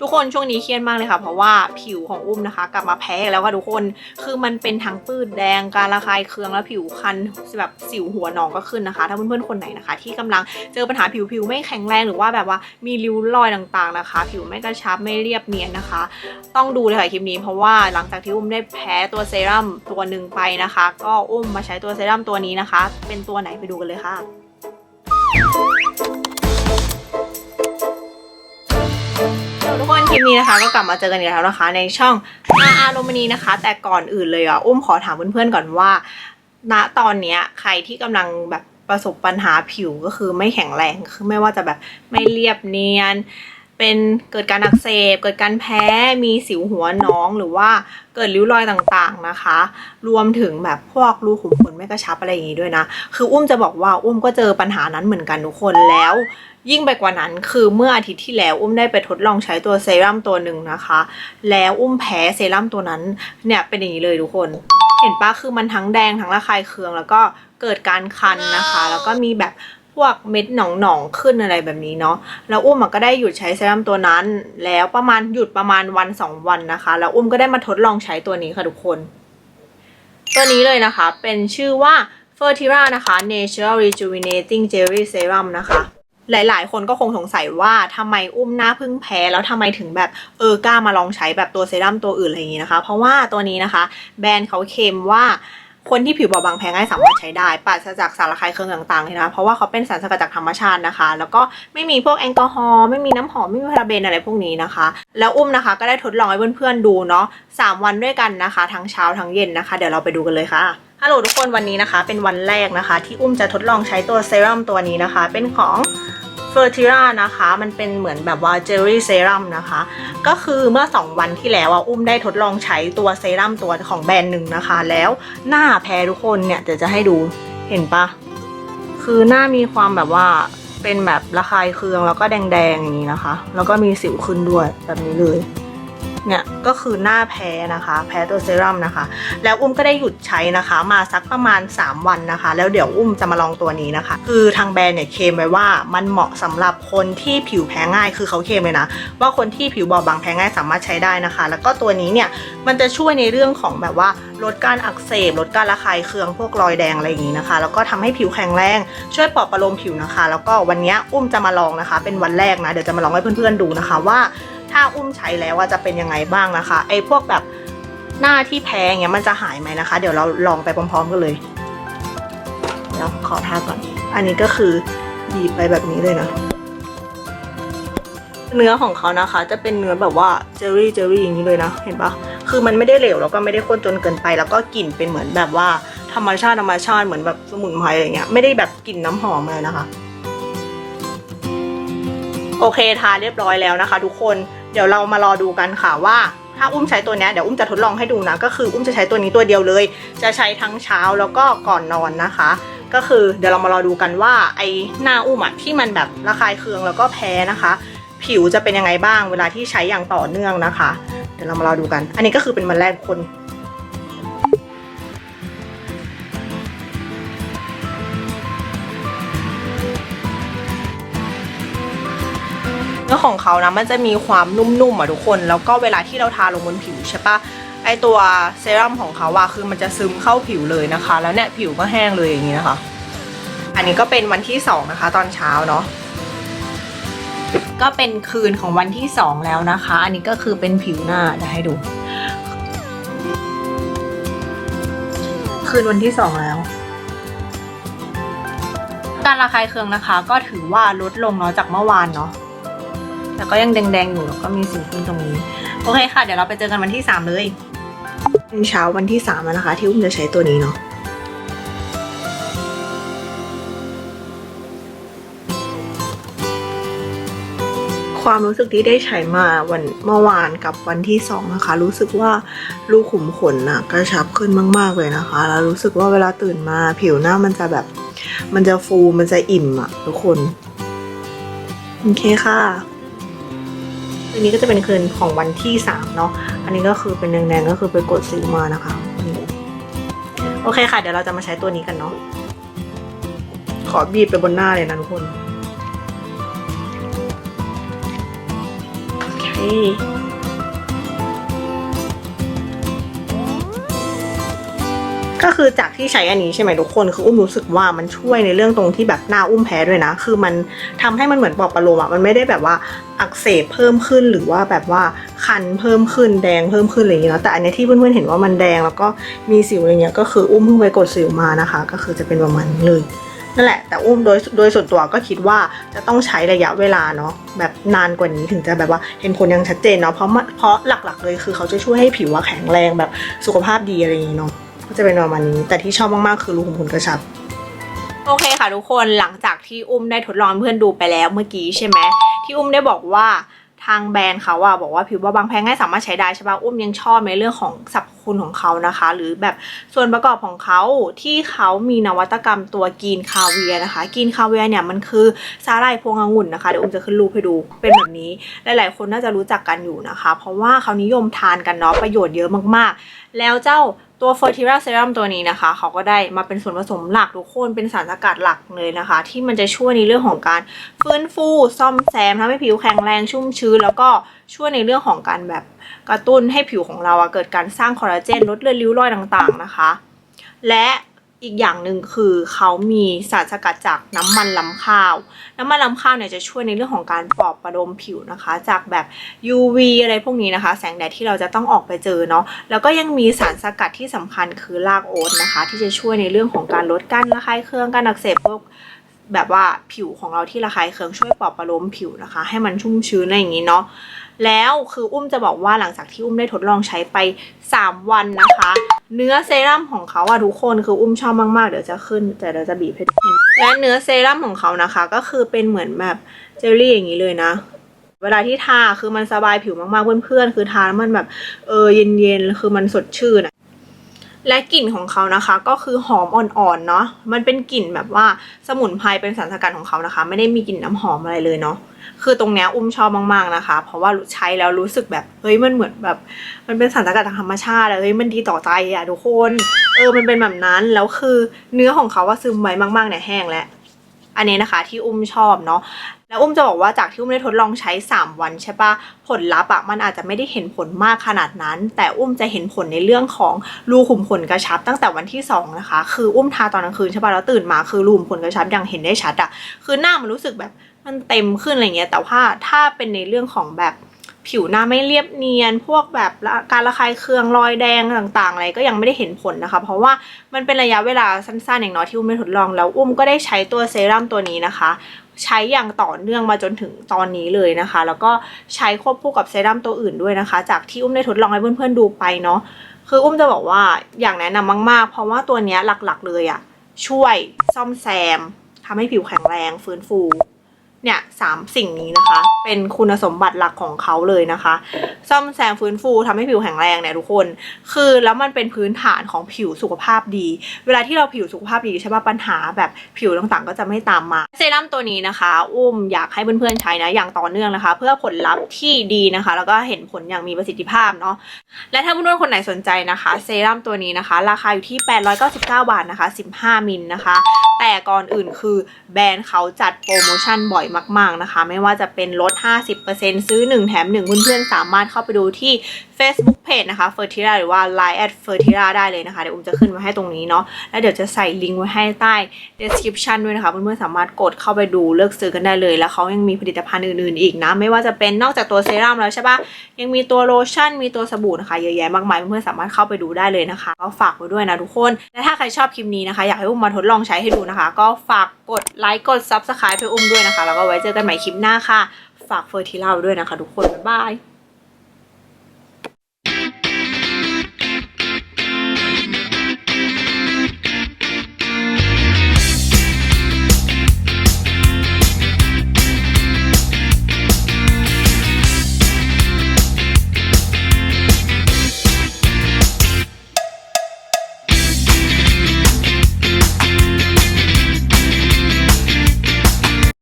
ทุกคนช่วงนี้เครียดมากเลยค่ะ เพราะว่าผิวของอุ้มนะคะ กลับมาแพ้แล้วค่ะทุกคนคือมันเป็นทั้งปื้ดแดงการระคายเคืองแล้วผิวคันแบบสิวหัวหนองก็ขึ้นนะคะ ถ้าเพื่อนๆคนไหนนะคะ ที่กำลังเจอปัญหาผิวผิวไม่แข็งแรงหรือว่าแบบว่ามีริ้วรอยต่างๆนะคะ ผิวไม่กระชับไม่เรียบเนียนนะคะ ต้องดูเลยค่ะคลิปนี้เพราะว่าหลังจากที่อุ้มได้แพ้ตัวเซรั่มตัวหนึ่งไปนะคะ ก็อุ้มมาใช้ตัวเซรั่มตัวนี้นะคะ เป็นตัวไหนไปดูกันเลยค่ะ ทุกคนคลิปนี้นะคะ ก็กลับมาเจอกันอีกแล้วนะคะ ในช่องอาอารมณีนะคะ แต่ก่อนอื่นเลยอะอุ้มขอถามเพื่อนๆก่อนว่า ณตอนเนี้ยใครที่กำลังแบบประสบปัญหาผิวก็คือไม่แข็งแรงคือไม่ว่าจะแบบไม่เรียบเนียน เป็นเกิดการอักเสบ เกิดการแพ้ มีสิวหัวน้องหรือว่าเกิดริ้วรอยต่างๆนะคะ รวมถึงแบบพวกรูขุมขนไม่กระชับอะไรอย่างนี้ด้วยนะ คืออุ้มจะบอกว่าอุ้มก็เจอปัญหานั้นเหมือนกันทุกคนแล้ว ยิ่งไปกว่านั้นคือเมื่ออาทิตย์ที่แล้วอุ้มได้ไปทดลองใช้ตัวเซรั่มตัวหนึ่งนะคะ แล้วอุ้มแพ้เซรั่มตัวนั้นเนี่ยเป็นอย่างนี้เลยทุกคน เห็นปะคือมันทั้งแดงทั้งระคายเคืองแล้วก็เกิดการคันนะคะ แล้วก็มีแบบ พวกเม็ดหนองๆขึ้นอะไรแบบนี้เนาะแล้วอุ้มก็ได้หยุดใช้เซรั่มตัวนั้น แล้วประมาณหยุดประมาณวันสองวันนะคะ แล้วอุ้มก็ได้มาทดลองใช้ตัวนี้ค่ะทุกคน ตัวนี้เลยนะคะเป็นชื่อว่า Fertira นะคะ Natural Rejuvenating Jelly Serum นะคะหลาย ๆ คนก็คงสงสัยว่าทำไมอุ้มหน้าพึ่งแพ้ แล้วทำไมถึงแบบเออกล้ามาลองใช้แบบตัวเซรั่มตัวอื่นอะไรอย่างนี้นะคะ เพราะว่าตัวนี้นะคะ แบรนด์เขาเคลมว่า คนที่ผิวบอบบางแพ้ง่ายสามารถใช้ได้ปราศจากสารระคายเคืองต่างๆเลยนะเพราะว่าเขาเป็นสารสกัดจากธรรมชาตินะคะ แล้วก็ไม่มีพวกแอลกอฮอล์ไม่มีน้ำหอมไม่มีพาราเบนอะไรพวกนี้นะคะ แล้วอุ้มนะคะ ก็ได้ทดลองให้เพื่อนๆดูเนาะสามวันด้วยกันนะคะ ทั้งเช้าทั้งเย็นนะคะ เดี๋ยวเราไปดูกันเลยค่ะฮัลโหลทุกคนวันนี้นะคะ เป็นวันแรกนะคะ ที่อุ้มจะทดลองใช้ตัวเซรั่มตัวนี้นะคะ เป็นของ ฟอร์ติรานะคะ มันเป็นเหมือนแบบว่าเจลลี่เซรั่มนะคะ ก็คือเมื่อ 2 วันที่แล้วอะอุ้มได้ทดลองใช้ตัวเซรั่มตัวของแบรนด์หนึ่งนะคะ แล้วหน้าแพ้ทุกคนเนี่ยเดี๋ยวจะให้ดูเห็นปะคือหน้ามีความแบบว่าเป็นแบบระคายเคืองแล้วก็แดงๆอย่างนี้นะคะ แล้วก็มีสิวขึ้นด้วยแบบนี้เลย เนี่ยก็คือหน้าแพ้นะคะ แพ้ตัวเซรั่มนะคะ แล้วอุ้มก็ได้หยุดใช้นะคะ มาสักประมาณ 3 วันนะคะ แล้วเดี๋ยวอุ้มจะมาลองตัวนี้นะคะ คือทางแบรนด์เนี่ยเคมไว้ว่ามันเหมาะสำหรับคนที่ผิวแพ้ง่ายคือเขาเคมเลยนะ ว่าคนที่ผิวบอบบางแพ้ง่ายสามารถใช้ได้นะคะ แล้วก็ตัวนี้เนี่ยมันจะช่วยในเรื่องของแบบว่าลดการอักเสบลดการระคายเคืองพวกรอยแดงอะไรอย่างนี้นะคะ แล้วก็ทำให้ผิวแข็งแรงช่วยปลอบประโลมผิวนะคะ แล้วก็วันนี้อุ้มจะมาลองนะคะ เป็นวันแรกนะเดี๋ยวจะมาลองให้เพื่อนๆดูนะคะว่า ถ้าอุ้มใช้แล้วว่าจะเป็นยังไงบ้างนะคะ ไอ้พวกแบบหน้าที่แพ้อย่างเงี้ยมันจะหายไหมนะคะ เดี๋ยวเราลองไปพร้อมๆกันเลยเดี๋ยวขอทาก่อน อันนี้ก็คือบีบไปแบบนี้เลยนะเนื้อของเขานะคะ จะเป็นเนื้อแบบว่าเจลลี่เจลลี่อย่างนี้เลยนะ เห็นปะคือมันไม่ได้เหลวแล้วก็ไม่ได้ข้นจนเกินไป แล้วก็กลิ่นเป็นเหมือนแบบว่าธรรมชาติธรรมชาติเหมือนแบบสมุนไพรอะไรเงี้ยไม่ได้แบบกลิ่นน้ำหอมเลยนะคะ โอเคทาเรียบร้อยแล้วนะคะ ทุกคน เดี๋ยวเรามารอดูกันค่ะว่าถ้าอุ้มใช้ตัวนี้เดี๋ยวอุ้มจะทดลองให้ดูนะ ก็คืออุ้มจะใช้ตัวนี้ตัวเดียวเลย จะใช้ทั้งเช้าแล้วก็ก่อนนอนนะคะ ก็คือเดี๋ยวเรามารอดูกันว่าไอ้หน้าอุ้มอะที่มันแบบระคายเคืองแล้วก็แพ้นะคะ ผิวจะเป็นยังไงบ้างเวลาที่ใช้อย่างต่อเนื่องนะคะ เดี๋ยวเรามารอดูกัน อันนี้ก็คือเป็นวันแรกคน อของเขานะมันจะมีความนุ่มๆอะทุกคน แล้วก็เวลาที่เราทาลงบนผิวใช่ปะไอตัวเซรั่มของเขาอะคือมันจะซึมเข้าผิวเลยนะคะ แล้วเนี่ยผิวก็แห้งเลยอย่างนี้นะคะ อันนี้ก็เป็นวันที่สองนะคะ ตอนเช้าเนาะก็เป็นคืนของวันที่สองแล้วนะคะ อันนี้ก็คือเป็นผิวหน้าเดี๋ยวให้ดู คืนวันที่สองแล้วการระคายเคืองนะคะ ก็ถือว่าลดลงเนาะจากเมื่อวานเนาะ แต่ก็ยังแดงๆอยู่แล้วก็มีสิวขึ้นตรงนี้ โอเคค่ะ เดี๋ยวเราไปเจอกันวันที่ 3 เลยเช้าวันที่3แล้วนะคะ ที่อุ้มจะใช้ตัวนี้เนาะความรู้สึกที่ได้ใช้มาวันเมื่อวานกับวันที่สองนะคะ รู้สึกว่ารูขุมขนน่ะกระชับขึ้นมาก ๆเลยนะคะ แล้วรู้สึกว่าเวลาตื่นมาผิวหน้ามันจะแบบ มันจะฟูมันจะอิ่มอะทุกคน โอเคค่ะ อันนี้ก็จะเป็นคืนของวันที่สามเนาะอันนี้ก็คือเป็นแดงๆก็คือไปกดซื้อมานะคะโอเคค่ะ เดี๋ยวเราจะมาใช้ตัวนี้กันเนาะขอบีบไปบนหน้าเลยนะทุกคนโอเค ก็คือจากที่ใช้อันนี้ใช่ไหมทุกคนคืออุ้มรู้สึกว่ามันช่วยในเรื่องตรงที่แบบหน้าอุ้มแพ้ด้วยนะ คือมันทำให้มันเหมือนปลอบประโลมอะมันไม่ได้แบบว่าอักเสบเพิ่มขึ้นหรือว่าแบบว่าคันเพิ่มขึ้นแดงเพิ่มขึ้นอะไรอย่างเงี้ยนะแต่อันนี้ที่เพื่อนๆเห็นว่ามันแดงแล้วก็มีสิวอะไรเงี้ยก็คืออุ้มเพิ่งไปกดสิวมานะคะ ก็คือจะเป็นประมาณนี้เลยนั่นแหละแต่อุ้มโดยโดยส่วนตัวก็คิดว่าจะต้องใช้ระยะเวลาเนาะแบบนานกว่านี้ถึงจะแบบว่าเห็นผลอยังชัดเจนเนาะเพราะเพราะหลักๆเลยคือเขาจะช่วยให้ผิวว่าแข็งแรงแบบสุขภาพดีอะไรอย่างเงี้ยเนาะ ก็จะเป็นประมาณนี้ แต่ที่ชอบมากๆคือรูขุมขนกระชับ โอเคค่ะทุกคนหลังจากที่อุ้มได้ทดลองเพื่อนดูไปแล้วเมื่อกี้ใช่ไหมที่อุ้มได้บอกว่าทางแบรนด์เขาอะบอกว่าผิวบางแพ้ง่ายสามารถใช้ได้ใช่ปะอุ้มยังชอบในเรื่องของสรรพคุณของเขานะคะ หรือแบบส่วนประกอบของเขาที่เขามีนวัตกรรมตัวกีนคาเวียนะคะกีนคาเวียเนี่ยมันคือสาหร่ายพวงองุ่นนะคะเดี๋ยวอุ้มจะขึ้นรูปให้ดูเป็นแบบนี้หลายๆ คนน่าจะรู้จักกันอยู่นะคะ เพราะว่าเขานิยมทานกันเนาะประโยชน์เยอะมากๆ แล้วเจ้า ตัว Fertira Serum ตัวนี้นะคะ เขาก็ได้มาเป็นส่วนผสมหลักทุกคนเป็นสารสกัดหลักเลยนะคะ ที่มันจะช่วยในเรื่องของการฟื้นฟูซ่อมแซมทำให้ผิวแข็งแรงชุ่มชื้น แล้วก็ช่วยในเรื่องของการแบบกระตุ้นให้ผิวของเราอะเกิดการสร้างคอลลาเจนลดเลือนริ้วรอยต่างๆนะคะ และ อีกอย่างหนึ่งคือเขามีสารสกัดจากน้ำมันลำข้าว น้ำมันลำข้าวเนี่ยจะช่วยในเรื่องของการปลอบประโลมผิวนะคะ จากแบบ UV อะไรพวกนี้นะคะ แสงแดดที่เราจะต้องออกไปเจอเนาะแล้วก็ยังมีสารสกัดที่สำคัญคือรากโอ๊ตนะคะ ที่จะช่วยในเรื่องของการลดการระคายเคืองการอักเสบพวก แบบว่าผิวของเราที่ระคายเคืองช่วยปลอบประโลมผิวนะคะ ให้มันชุ่มชื้นอะไรอย่างนี้เนาะแล้วคืออุ้มจะบอกว่าหลังจากที่อุ้มได้ทดลองใช้ไป 3 วันนะคะ เนื้อเซรั่มของเขาอะทุกคนคืออุ้มชอบมากๆ เดี๋ยวจะขึ้นแต่เดี๋ยวจะบีบให้เห็นและเนื้อเซรั่มของเขานะคะ ก็คือเป็นเหมือนแบบเจลลี่อย่างนี้เลยนะ เวลาที่ทาคือมันสบายผิวมากๆเพื่อนๆคือทาแล้วมันแบบเออเย็นๆคือมันสดชื่นอะ และกลิ่นของเขานะคะ ก็คือหอมอ่อนๆเนาะมันเป็นกลิ่นแบบว่าสมุนไพรเป็นสารสกัดของเขานะคะ ไม่ได้มีกลิ่นน้ำหอมอะไรเลยเนาะคือตรงเนี้ยอุ้มชอบมากๆนะคะ เพราะว่าใช้แล้วรู้สึกแบบเฮ้ยมันเหมือนแบบ มันเป็นสารสกัดทางธรรมชาติเฮ้ยมันดีต่อใจอะทุกคน เออมันเป็นแบบนั้นแล้วคือเนื้อของเขาว่าซึมไวมากๆเนี่ยแห้งแล้ว อันนี้นะคะที่อุ้มชอบเนาะแล้วอุ้มจะบอกว่าจากที่อุ้มได้ทดลองใช้ 3 วันใช่ปะผลลัพธ์อะมันอาจจะไม่ได้เห็นผลมากขนาดนั้น แต่อุ้มจะเห็นผลในเรื่องของรูขุมขนกระชับ ตั้งแต่วันที่ 2 นะคะ คืออุ้มทาตอนกลางคืนใช่ปะแล้วตื่นมาคือรูขุมขนกระชับอย่างเห็นได้ชัดอะคือหน้ามันรู้สึกแบบมันเต็มขึ้นอะไรเงี้ยแต่ว่าถ้าเป็นในเรื่องของแบบ ผิวหน้าไม่เรียบเนียน พวกแบบการระคายเคืองรอยแดงต่างๆ อะไรก็ยังไม่ได้เห็นผลนะคะ เพราะว่ามันเป็นระยะเวลาสั้นๆ อย่างน้อยที่อุ้มได้ทดลองแล้วอุ้มก็ได้ใช้ตัวเซรั่มตัวนี้นะคะ ใช้อย่างต่อเนื่องมาจนถึงตอนนี้เลยนะคะ แล้วก็ใช้ควบคู่กับเซรั่มตัวอื่นด้วยนะคะ จากที่อุ้มได้ทดลองให้เพื่อนๆดูไปเนาะคืออุ้มจะบอกว่าอย่างแนะนำมาก ๆ เพราะว่าตัวนี้หลักๆเลยอะช่วยซ่อมแซมทำให้ผิวแข็งแรงฟื้นฟู เนี่ยสามสิ่งนี้นะคะ เป็นคุณสมบัติหลักของเขาเลยนะคะ ซ่อมแซมฟื้นฟูทำให้ผิวแข็งแรงเนี่ยทุกคน คือแล้วมันเป็นพื้นฐานของผิวสุขภาพดี เวลาที่เราผิวสุขภาพดีใช่ป่ะปัญหาแบบผิวต่างๆ ก็จะไม่ตามมา เซรั่มตัวนี้นะคะ อุ้มอยากให้เพื่อนๆใช้นะอย่างต่อเนื่องนะคะ เพื่อผลลัพธ์ที่ดีนะคะ แล้วก็เห็นผลอย่างมีประสิทธิภาพเนาะและถ้าเพื่อนๆคนไหนสนใจนะคะ เซรั่มตัวนี้นะคะ ราคาอยู่ที่ 899 บาทนะคะ 15 มิลนะคะ แต่ก่อนอื่นคือแบรนด์เขาจัดโปรโมชั่นบ่อยมาก ๆนะคะ ไม่ว่าจะเป็นลด 50%ซื้อ 1 แถม 1 เพื่อนๆสามารถเข้าไปดูที่ Facebook Page นะคะ Fertira หรือว่า Line at Fertira ได้เลยนะคะ เดี๋ยวอุ้มจะขึ้นมาให้ตรงนี้เนาะแล้วเดี๋ยวจะใส่ลิงก์ไว้ให้ใต้ description ด้วยนะคะ เพื่อนๆสามารถกดเข้าไปดูเลือกซื้อกันได้เลย แล้วเขายังมีผลิตภัณฑ์อื่นๆอีกนะ ไม่ว่าจะเป็นนอกจากตัวเซรั่มแล้วใช่ปะยังมีตัวโลชั่น มีตัวสบู่นะคะเยอะแยะมากมายเพื่อนๆสามารถเข้าไปดูได้เลยนะคะก็ฝากไว้ด้วยนะทุกคนและถ้าใครชอบคลิปนี้นะคะ อยากให้อุ้มมาทดลองใช้ให้ดูนะคะ ก็ฝากกดไลค์กด subscribe ให้อุ้มด้วยนะคะแล้วก็ไว้เจอกันใหม่คลิปหน้าค่ะฝากเฟอร์ทิล่าด้วยนะคะทุกคนบ๊ายบาย